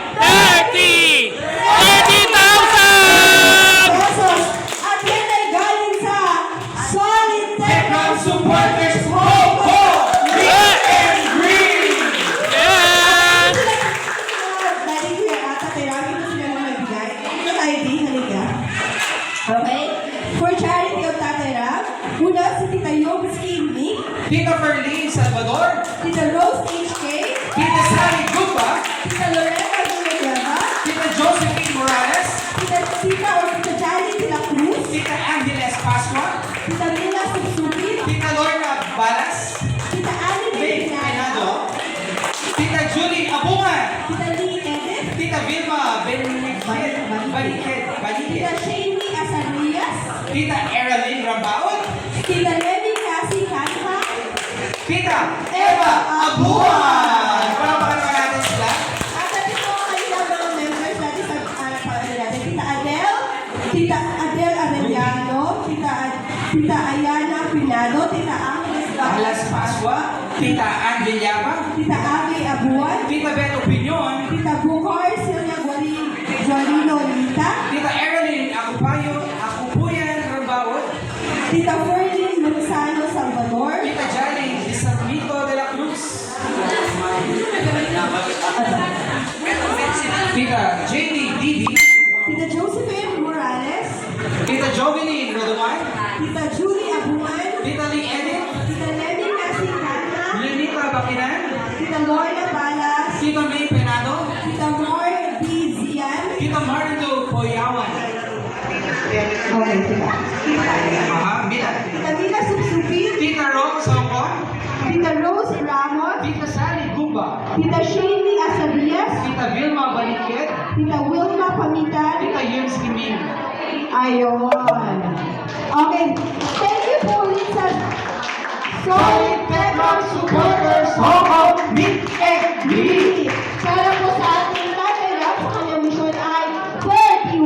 30! 30,000! pesos. At yan ay galing sa Solid Techno Supporters Hong Kong. Eh! Green! Yan! Dahil kuya ata, tiramin ko sila halika. Okay? For charity of Tatay Ram, una si Tita Yobski Nick, Tita Tita Tita Tita Jani de la Cruz, Tita Angeles Pascua, Tita Mila Subsuki, Tita Lorna Balas, Tita Annie Benado, Tita Julie Abungan, Tita Lee Edith, Tita Vilma Benikid, Balikid, Tita Balikid, Shamey Asarias, Tita Eralyn Rambaon, Tita Levy Cassie Kanha, Tita Eva Abuan! Alas Pascua, Tita Ann Villaba, Tita Abby Abuan, Tita Beth Opinion, Tita Bukar, Silvia Guarin, Guarino Lita, Tita Eralyn Akupayo, Akupuyan Rambaon, Tita Ferlin Luzano Salvador, Tita Jolly Isabito de la Cruz, Tita Jenny Didi, Okay, tita. Aha, Mila, Tita Mila Subsupi, Tita Rose Songkong, Tita Rose Ramos, Tita Sally Gumba, Tita Shaylee Asarias, Tita Vilma Balikid, Tita Wilma Pamitan. Tita Yums Kiming. Ayun. Okay. Thank you po ulit sa Solid Techno Supporters Hong Kong Meet and Greet. Para po sa ating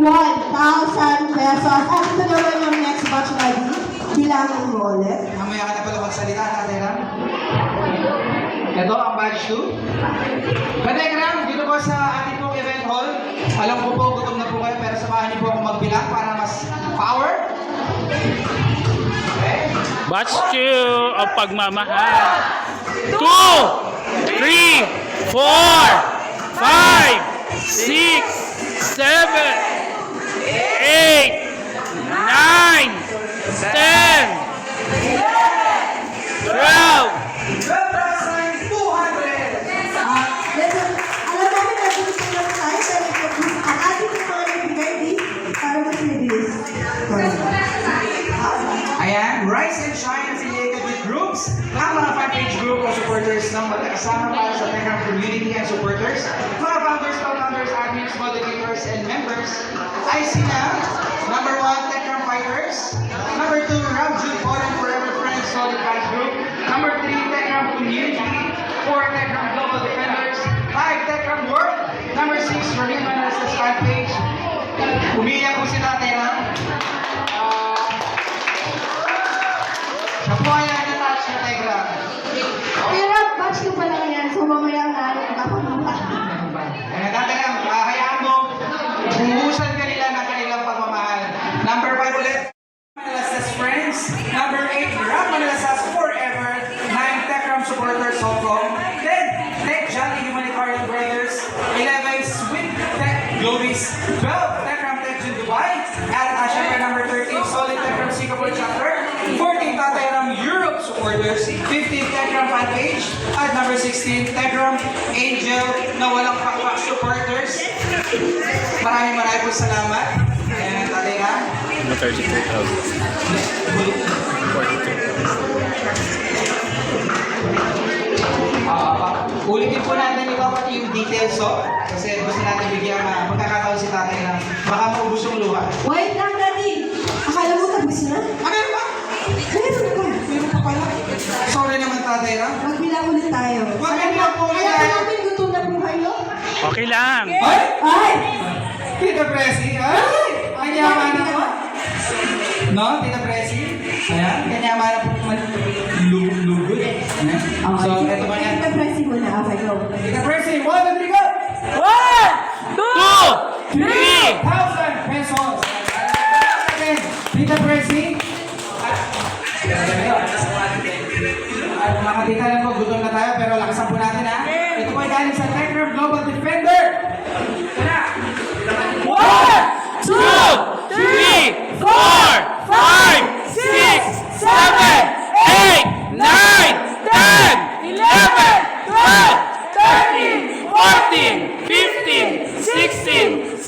31,000 pesos. At ito naman yung next batch na di. Bilangin mo ulit. Mamaya ka na pala magsalita natin, ha? Ito ang badge 2. Kadegram, dito po sa ating pong event hall. Alam ko po, gutom na po kayo, pero samahan niyo po akong magbilang para mas power. Okay? Batch 2 ang pagmamahal. 2, 3, 4, 5, ng magkakasama sa Techram community and supporters. Mga founders, co-founders, admins, moderators, and members ay sina number one, Techram Fighters. Number two, Ram Jude Forum Forever Friends Solid Fans Group. Number three, Techram Community. Four, Techram Global Defenders. Five, Techram World. Number six, Ramin Manassas fan page. Umiyak po si Globies. 12, Techram Tech in Dubai. At uh, syempre number 13, Solid Techram Singapore Chapter. 14, Tatay Ram Europe Supporters. 15, Techram Fan Page. At number 16, Techram Angel na walang pakpak supporters. Maraming maraming po salamat. And Ram, 32,000. 42,000. Ah, ulitin po natin yung details so kasi gusto natin bigyan na magkakataon si tatay na baka maubos yung luha. Wait lang, Daddy. Akala mo tapos na? Ah, meron ba? Meron pa. Meron pa pala. Sorry naman tatay Ram. Magbilang ulit tayo. Magbilang po ulit Alam tayo. namin gutom na po kayo. Okay lang. Ay! Ay! Tita Presi, ay! Ang yaman ako. No? Tita Presi? Ayan. Kanya marap lugod eh. Ayan. Okay. So, ito ba yan? Tita Presi muna. Ah, okay, go. Tita Presi, one, two, three, go! One, two, three! Thousand pesos! Tita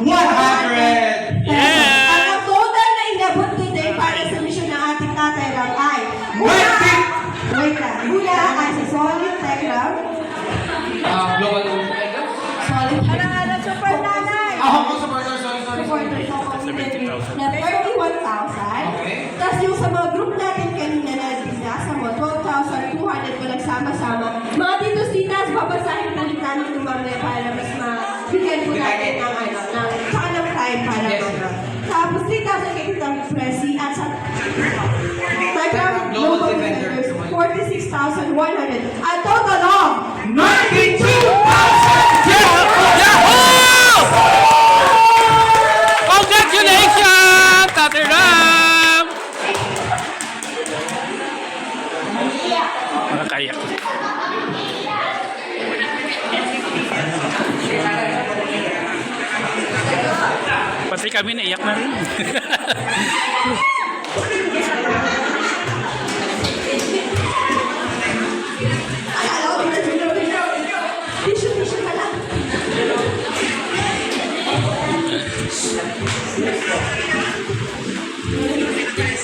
What United ng ano, ng, sa anong time para yes. Tapos 3,000 kay Kuya Presi at 46,100. A total of 92! Pati kami naiyak na rin.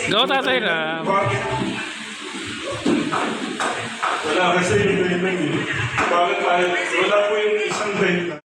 Go tatay na. Wala kasi yung daytay. Bakit tayo? Wala po yung isang daytay.